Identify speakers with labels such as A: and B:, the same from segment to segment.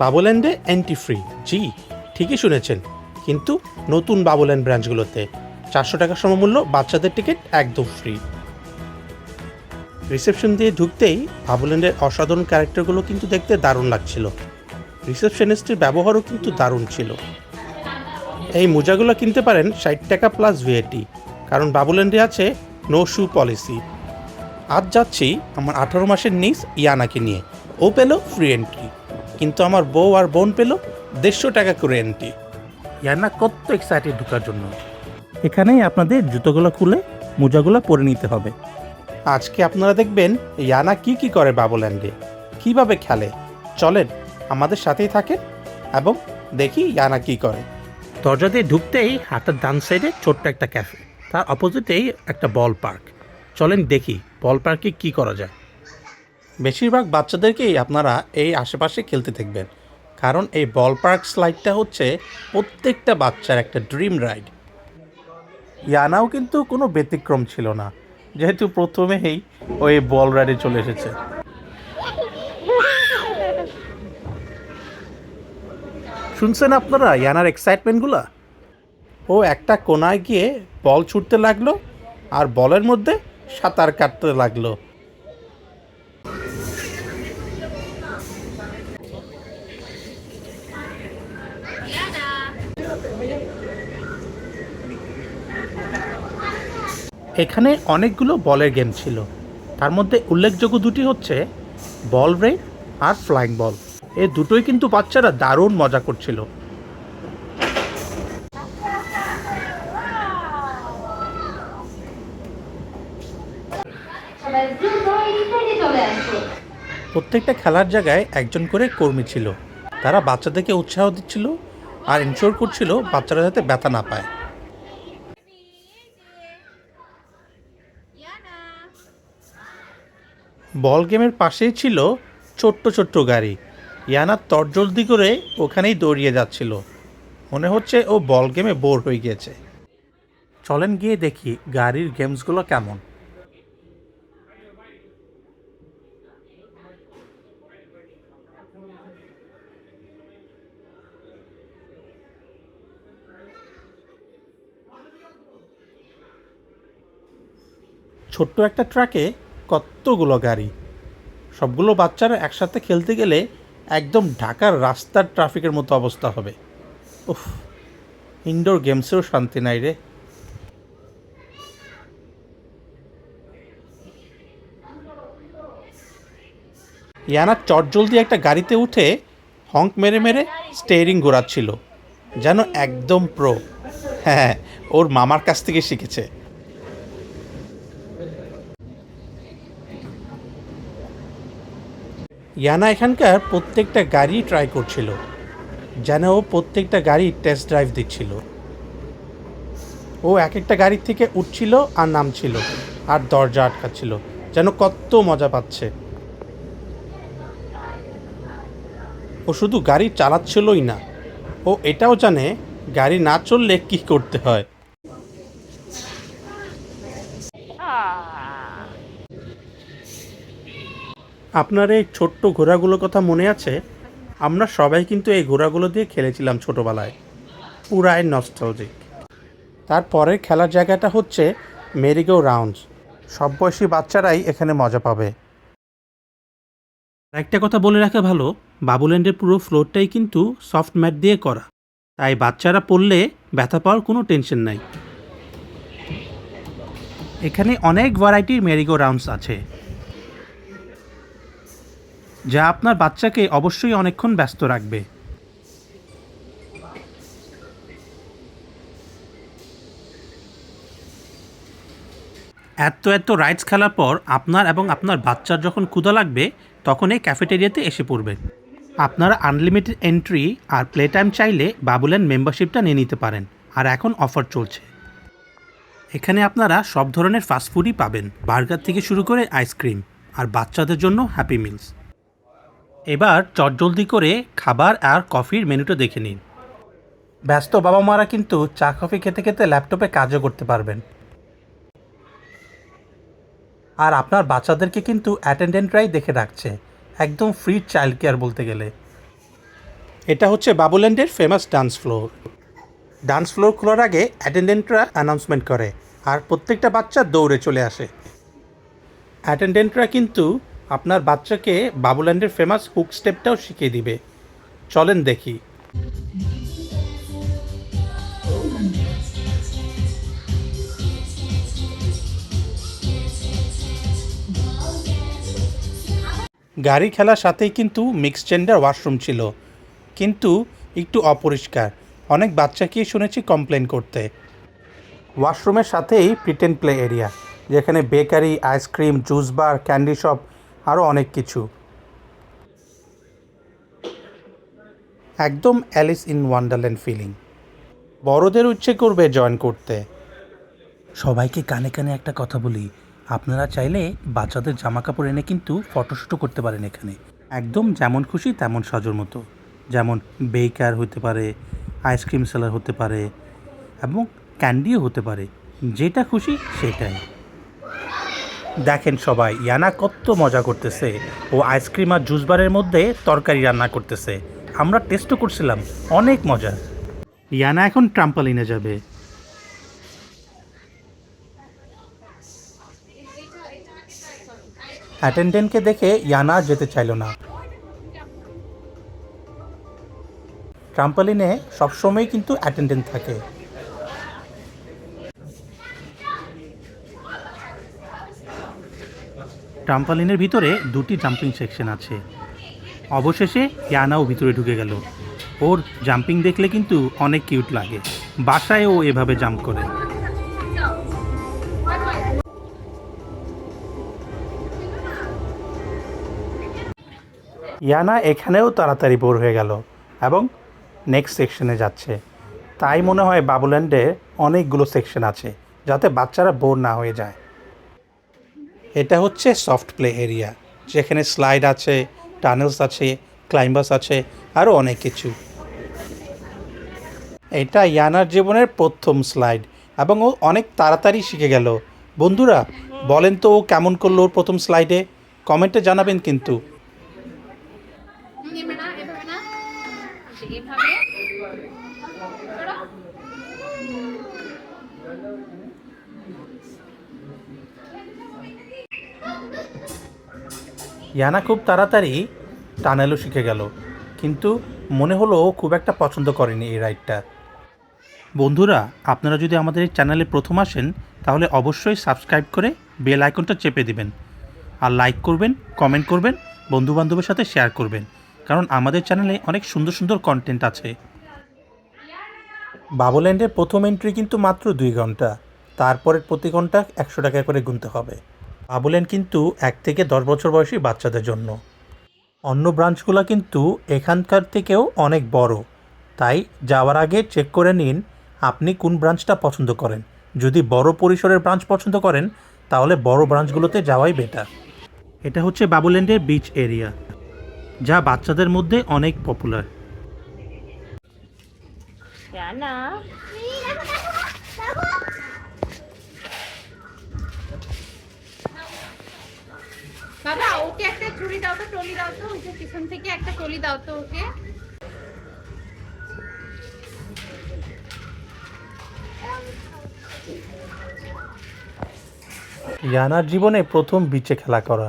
A: বাবুল্যান্ডে anti free জি, ঠিকই শুনেছেন। কিন্তু নতুন বাবুল্যান্ড ব্রাঞ্চগুলোতে চারশো টাকা সমমূল্য বাচ্চাদের টিকিট একদম ফ্রি রিসেপশন দিয়ে ঢুকতেই বাবুল্যান্ডের অসাধারণ ক্যারেক্টারগুলো কিন্তু দেখতে দারুণ লাগছিল। রিসেপশনিস্টের ব্যবহারও কিন্তু দারুণ ছিল। এই মোজাগুলো কিনতে পারেন ষাট টাকা প্লাস ভিএটি কারণ বাবুল্যান্ডে আছে নো শু পলিসি আজ যাচ্ছি আমার আঠারো মাসের নিস ইয়ানাকে নিয়ে। ও পেল ফ্রি এন্ট্রি কিন্তু আমার বউ আর বোন পেল দেড়শো টাকা করে এন্ট্রি। ইয়ানা কত এক্সাইটেড ঢোকার জন্য। এখানেই আপনাদের জুতোগুলো খুলে মোজাগুলো পরে নিতে হবে। আজকে আপনারা দেখবেন ইয়ানা কি কি করে বাবুল্যান্ডে কীভাবে খেলে? চলেন আমাদের সাথেই থাকেন এবং দেখি ইয়ানা কি করে। দরজা দিয়ে ঢুকতেই হাতের ডান সাইডে ছোট্ট একটা ক্যাফে তার অপোজিটেই একটা বল পার্ক চলেন দেখি বল পার্কে কি করা যায়। বেশিরভাগ বাচ্চাদেরকেই আপনারা এই আশেপাশে খেলতে দেখবেন। কারণ এই বল পার্ক স্লাইডটা হচ্ছে প্রত্যেকটা বাচ্চার একটা ড্রিম রাইড ইয়ানাও কিন্তু কোনো ব্যতিক্রম ছিল না, যেহেতু প্রথমেই ওই বল রাইডে চলে এসেছে। শুনছেন আপনারা ইয়ানার এক্সাইটমেন্টগুলো ও একটা কোনায় গিয়ে বল ছুটতে লাগল আর বলের মধ্যে সাঁতার কাটতে লাগল। এখানে অনেকগুলো বলের গেম ছিল। তার মধ্যে উল্লেখযোগ্য দুটি হচ্ছে বল রেড আর ফ্লাইং বল। এ দুটোই কিন্তু বাচ্চারা দারুণ মজা করছিল। প্রত্যেকটা খেলার জায়গায় একজন করে কর্মী ছিল। তারা বাচ্চাদেরকে উৎসাহ দিচ্ছিল আর ইনশোর করছিল বাচ্চারা যাতে ব্যথা না পায়। বল গেমের পাশেই ছিল ছোট্ট ছোট্ট গাড়ি। ইয়ানা তরজলদি করে ওখানেই দৌড়িয়ে যাচ্ছিল। মনে হচ্ছে ও বল গেমে বোর হয়ে গিয়েছে চলেন গিয়ে দেখি গাড়ির গেমসগুলো কেমন। ছোট্ট একটা ট্রাকে কতগুলো গাড়ি? সবগুলো বাচ্চারা একসাথে খেলতে গেলে একদম ঢাকার রাস্তার ট্রাফিকের মতো অবস্থা হবে। উফ ইনডোর গেমসেও শান্তি নাই রে। ইয়ানা চটজলদি একটা গাড়িতে উঠে হংক মেরে মেরে স্টেয়ারিং ঘোরাচ্ছিল, যেন একদম প্রো হ্যাঁ ওর মামার কাছ থেকে শিখেছে। ইয়ানা এখানকার প্রত্যেকটা গাড়ি ট্রাই করছিল, যেন ও প্রত্যেকটা গাড়ি টেস্ট ড্রাইভ দিচ্ছিল। ও এক একটা গাড়ির থেকে উঠছিল আর নামছিল আর দরজা আটকাচ্ছিল, যেন কত মজা পাচ্ছে। ও শুধু গাড়ি চালাচ্ছিলই না, ও এটাও জানে গাড়ি না চললে কী করতে হয়। আপনার এই ছোট্ট ঘোড়াগুলোর কথা মনে আছে? আমরা সবাই কিন্তু এই ঘোড়াগুলো দিয়ে খেলেছিলাম ছোটোবেলায়। পুরাই নস্টালজিক তারপরের খেলার জায়গাটা হচ্ছে মেরিগো রাউন্ডস সব বয়সী বাচ্চারাই এখানে মজা পাবে। একটা কথা বলে রাখা ভালো, বাবুল্যান্ডের পুরো ফ্লোরটাই কিন্তু সফট ম্যাট দিয়ে করা। তাই বাচ্চারা পড়লে ব্যথা পাওয়ার কোনো টেনশন নাই। এখানে অনেক ভ্যারাইটির মেরিগো রাউন্ডস আছে। যা আপনার বাচ্চাকে অবশ্যই অনেকক্ষণ ব্যস্ত রাখবে। এত এত রাইডস খেলার পর আপনার এবং আপনার বাচ্চার যখন ক্ষুধা লাগবে, তখন এই ক্যাফেটেরিয়াতে এসে পড়বেন আপনারা আনলিমিটেড এন্ট্রি আর প্লে টাইম চাইলে বাবুল্যান্ড মেম্বারশিপটা নিয়ে নিতে পারেন, আর এখন অফার চলছে। এখানে আপনারা সব ধরনের ফাস্টফুডই পাবেন, বার্গার থেকে শুরু করে আইসক্রিম আর বাচ্চাদের জন্য হ্যাপি মিলস এবার চটজলদি করে খাবার আর কফির মেনুটা দেখে নিন। ব্যস্ত বাবা মারা কিন্তু চা, কফি খেতে খেতে ল্যাপটপে কাজও করতে পারবেন। আর আপনার বাচ্চাদেরকে কিন্তু অ্যাটেন্ডেন্টরাই দেখে রাখছে একদম ফ্রি চাইল্ড কেয়ার বলতে গেলে। এটা হচ্ছে বাবুল্যান্ডের famous dance floor dance floor খোলার আগে অ্যাটেন্ডেন্টরা অ্যানাউন্সমেন্ট করে, আর প্রত্যেকটা বাচ্চা দৌড়ে চলে আসে। অ্যাটেন্ডেন্টরা কিন্তু আপনার বাচ্চাকে বাবুল্যান্ডের ফেমাস হুক স্টেপটাও শিখিয়ে দিবে। চলেন দেখি। গাড়ি খেলার সাথেই কিন্তু মিক্স জেন্ডার ওয়াশরুম ছিল। কিন্তু একটু অপরিষ্কার। অনেক বাচ্চাকেই শুনেছি কমপ্লেন করতে। ওয়াশরুমের সাথেই প্রিটেন প্লে এরিয়া যেখানে bakery ice cream juice bar candy shop আরও অনেক কিছু। একদম অ্যালিস ইন ওয়ান্ডারল্যান্ড ফিলিং। বড়দের ইচ্ছে করবে জয়েন করতে। সবাইকে কানে কানে একটা কথা বলি, আপনারা চাইলে বাচ্চাদের জামা কাপড় এনে কিন্তু ফটোশ্যুটও করতে পারেন এখানে। একদম যেমন খুশি তেমন সাজোর মতো। যেমন বেকার হতে পারে, আইসক্রিম সেলার হতে পারে এবং ক্যান্ডিও হতে পারে, যেটা খুশি সেটাই। দেখেন সবাই, ইয়ানা কত মজা করতেছে। ও আইসক্রিম আর জুস বারের মধ্যে তরকারি রান্না করতেছে। আমরা টেস্টও করছিলাম, অনেক মজা। ইয়ানা এখন ট্রাম্পালিনে যাবে। অ্যাটেন্ডেন্টকে দেখে ইয়ানা যেতে চাইল না। ট্রাম্পালিনে সবসময় কিন্তু অ্যাটেন্ডেন্ট থাকে। ট্রাম্পালিনের ভিতরে দুটি জাম্পিং সেকশন আছে। অবশেষে ইয়ানাও ভিতরে ঢুকে গেল। ওর জাম্পিং দেখলে কিন্তু অনেক কিউট লাগে। বাসায় ও এভাবে জাম্প করে। ইয়ানা এখানেও তাড়াতাড়ি বোর হয়ে গেল এবং নেক্সট সেকশনে যাচ্ছে। তাই মনে হয় বাবুল্যান্ডে অনেকগুলো সেকশন আছে, যাতে বাচ্চারা বোর না হয়ে যায়। এটা হচ্ছে সফট প্লে এরিয়া যেখানে স্লাইড আছে টানেলস আছে ক্লাইম্বাস আছে আরও অনেক কিছু। এটা ইয়ানার জীবনের প্রথম স্লাইড এবং ও অনেক তাড়াতাড়ি শিখে গেল। বন্ধুরা, বলেন তো ও কেমন করল ওর প্রথম স্লাইডে কমেন্টে জানাবেন কিন্তু
B: এভাবে না এভাবে না এভাবে
A: ইয়ানা খুব তাড়াতাড়ি টানেলও শিখে গেল, কিন্তু মনে হলো খুব একটা পছন্দ করেনি এই রাইডটা। বন্ধুরা, আপনারা যদি আমাদের এই চ্যানেলে প্রথম আসেন, তাহলে অবশ্যই সাবস্ক্রাইব করে বেল আইকনটা চেপে দিবেন। আর লাইক করবেন, কমেন্ট করবেন, বন্ধুবান্ধবের সাথে শেয়ার করবেন, কারণ আমাদের চ্যানেলে অনেক সুন্দর সুন্দর কন্টেন্ট আছে। বাবুল্যান্ডের প্রথম এন্ট্রি কিন্তু মাত্র দুই ঘণ্টা, তারপরের প্রতি ঘণ্টা একশো টাকা করে গুনতে হবে। বাবুল্যান্ড কিন্তু এক থেকে দশ বছর বয়সী বাচ্চাদের জন্য। অন্য ব্রাঞ্চগুলো কিন্তু এখানকার থেকেও অনেক বড়। তাই যাওয়ার আগে চেক করে নিন আপনি কোন ব্রাঞ্চটা পছন্দ করেন। যদি বড় পরিসরের ব্রাঞ্চ পছন্দ করেন তাহলে বড় ব্রাঞ্চগুলোতে যাওয়াই বেটার এটা হচ্ছে বাবুল্যান্ডের বিচ এরিয়া যা বাচ্চাদের মধ্যে অনেক পপুলার
B: জানা। বাবা ওকে একটা চুড়ি দাও তো টলি দাও তো, ওই যে পিছন থেকে একটা টলি দাও তো ওকে।
A: ইয়ানার জীবনে প্রথম বিচে খেলা করা।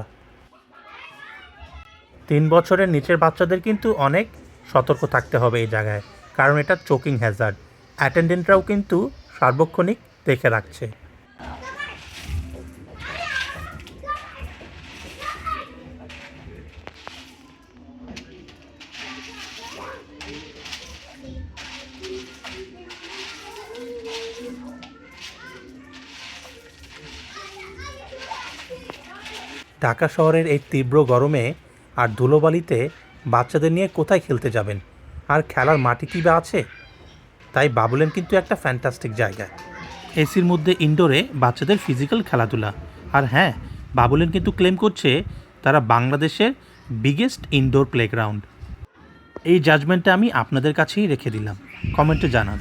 A: তিন বছরের নিচের বাচ্চাদের কিন্তু অনেক সতর্ক থাকতে হবে এই জায়গায়, কারণ এটা চোকিং হ্যাজার্ড অ্যাটেন্ডেন্টরাও কিন্তু সার্বক্ষণিক দেখে রাখছে। ঢাকা শহরের এই তীব্র গরমে আর ধুলোবালিতে বাচ্চাদের নিয়ে কোথায় খেলতে যাবেন? আর খেলার মাটি কি বা আছে? তাই বাবুলেন কিন্তু একটা ফ্যান্টাস্টিক জায়গা। এসির মধ্যে ইনডোরে বাচ্চাদের ফিজিক্যাল খেলাধুলা। আর হ্যাঁ বাবুলেন কিন্তু ক্লেম করছে তারা বাংলাদেশের বিগেস্ট ইনডোর প্লেগ্রাউন্ড এই জাজমেন্টটা আমি আপনাদের কাছেই রেখে দিলাম। কমেন্টে জানান।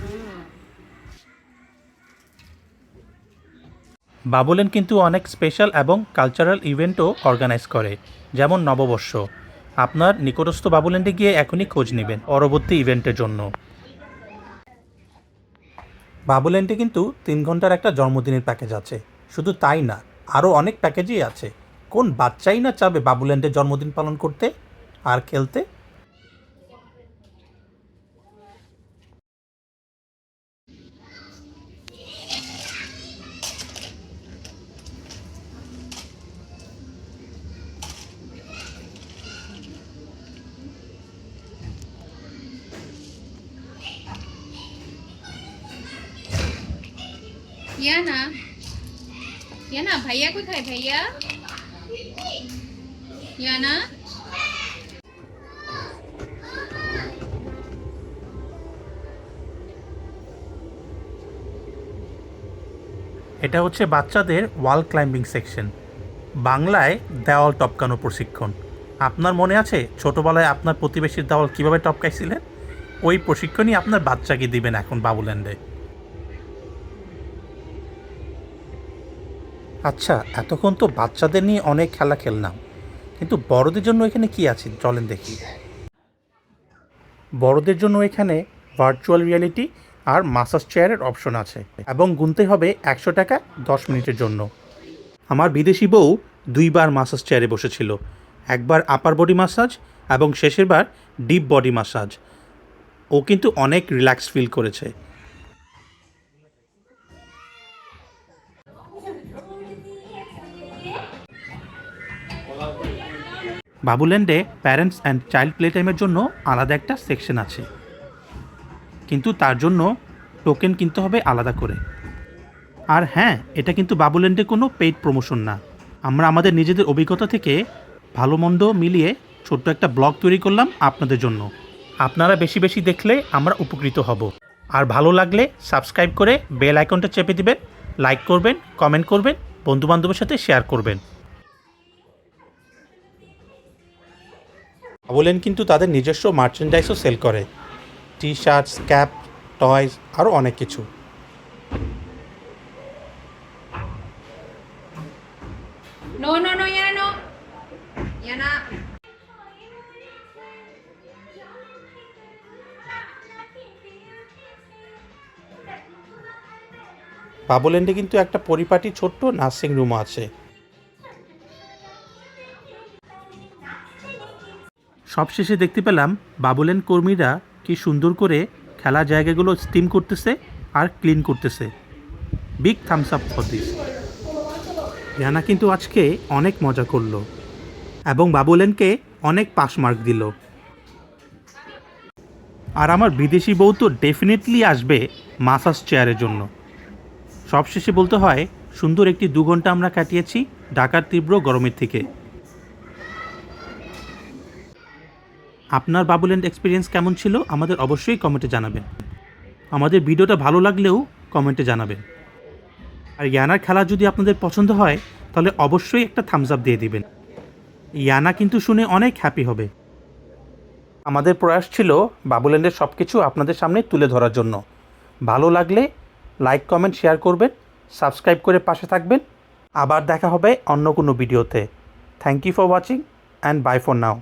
A: বাবুলেন কিন্তু অনেক স্পেশাল এবং কালচারাল ইভেন্টও অর্গানাইজ করে, যেমন নববর্ষ। আপনার নিকটস্থ বাবুল্যান্ডে গিয়ে এখনই খোঁজ নেবেন পরবর্তী ইভেন্টের জন্য। বাবুল্যান্ডে কিন্তু তিন ঘণ্টার একটা জন্মদিনের প্যাকেজ আছে। শুধু তাই না, আরও অনেক প্যাকেজই আছে। কোন বাচ্চাই না চাবে বাবুল্যান্ডে জন্মদিন পালন করতে? আর খেলতে? এটা হচ্ছে বাচ্চাদের ওয়াল ক্লাইম্বিং সেকশন বাংলায় দেওয়াল টপকানো প্রশিক্ষণ। আপনার মনে আছে, ছোটোবেলায় আপনার প্রতিবেশীর দেওয়াল কীভাবে টপকাইছিলেন? ওই প্রশিক্ষণই আপনার বাচ্চাকে দিবেন এখন বাবুল্যান্ডে। আচ্ছা এতক্ষণ তো বাচ্চাদের নিয়ে অনেক খেলা খেললাম। কিন্তু বড়দের জন্য এখানে কি আছে? চলেন দেখি। বড়দের জন্য এখানে ভার্চুয়াল রিয়ালিটি আর মাসাজ চেয়ারের অপশন আছে এবং গুনতে হবে একশো টাকা দশ মিনিটের জন্য। আমার বিদেশি বউ দুইবার মাসাজ চেয়ারে বসেছিল। একবার আপার বডি মাসাজ এবং শেষের বার ডিপ বডি মাসাজ ও কিন্তু অনেক রিল্যাক্স ফিল করেছে। বাবুল্যান্ডে প্যারেন্টস অ্যান্ড চাইল্ড প্লে টাইমের জন্য আলাদা একটা সেকশন আছে। কিন্তু তার জন্য টোকেন কিনতে হবে আলাদা করে। আর হ্যাঁ এটা কিন্তু বাবুল্যান্ডে কোনো পেইড প্রমোশন না। আমরা আমাদের নিজেদের অভিজ্ঞতা থেকে ভালো মন্দ মিলিয়ে ছোট্ট একটা ব্লগ তৈরি করলাম আপনাদের জন্য। আপনারা বেশি বেশি দেখলে আমরা উপকৃত হব। আর ভালো লাগলে সাবস্ক্রাইব করে বেল আইকনটা চেপে দিবেন, লাইক করবেন, কমেন্ট করবেন, বন্ধুবান্ধবের সাথে শেয়ার করবেন। বলেন কিন্তু তাদের নিজস্ব মার্চেন্ডাইজও সেল করে টি শার্টস ক্যাপ টয়স আরও অনেক কিছু
B: No, no, no, Yana, no. Yana.
A: বাবুল্যান্ডে কিন্তু একটা পরিপাটি ছোট্ট নার্সিং রুমও আছে সবশেষে দেখতে পেলাম বাবুলেন কর্মীরা কি সুন্দর করে খেলা জায়গাগুলো স্টিম করতেছে আর ক্লিন করতেছে। Big thumbs up for this Riyana কিন্তু আজকে অনেক মজা করল এবং বাবুলেনকে অনেক পাস মার্ক দিল। আর আমার বিদেশি বউ তো ডেফিনেটলি আসবে মাসাজ চেয়ারের জন্য। সবশেষে বলতে হয়, সুন্দর একটি দু ঘণ্টা আমরা কাটিয়েছি, ঢাকার তীব্র গরমের থেকে। আপনার বাবুল্যান্ড এক্সপিরিয়েন্স কেমন ছিল আমাদের অবশ্যই কমেন্টে জানাবেন। আমাদের ভিডিওটা ভালো লাগলেও কমেন্টে জানাবেন। আর ইয়ানার খেলা যদি আপনাদের পছন্দ হয়, তাহলে অবশ্যই একটা থামস আপ দিয়ে দিবেন। ইয়ানা কিন্তু শুনে অনেক হ্যাপি হবে। আমাদের প্রয়াস ছিল বাবুল্যান্ডের সব কিছু আপনাদের সামনে তুলে ধরার জন্য। ভালো লাগলে লাইক কমেন্ট শেয়ার করবেন সাবস্ক্রাইব করে পাশে থাকবেন। আবার দেখা হবে অন্য কোনো ভিডিওতে। Thank you for watching and bye for now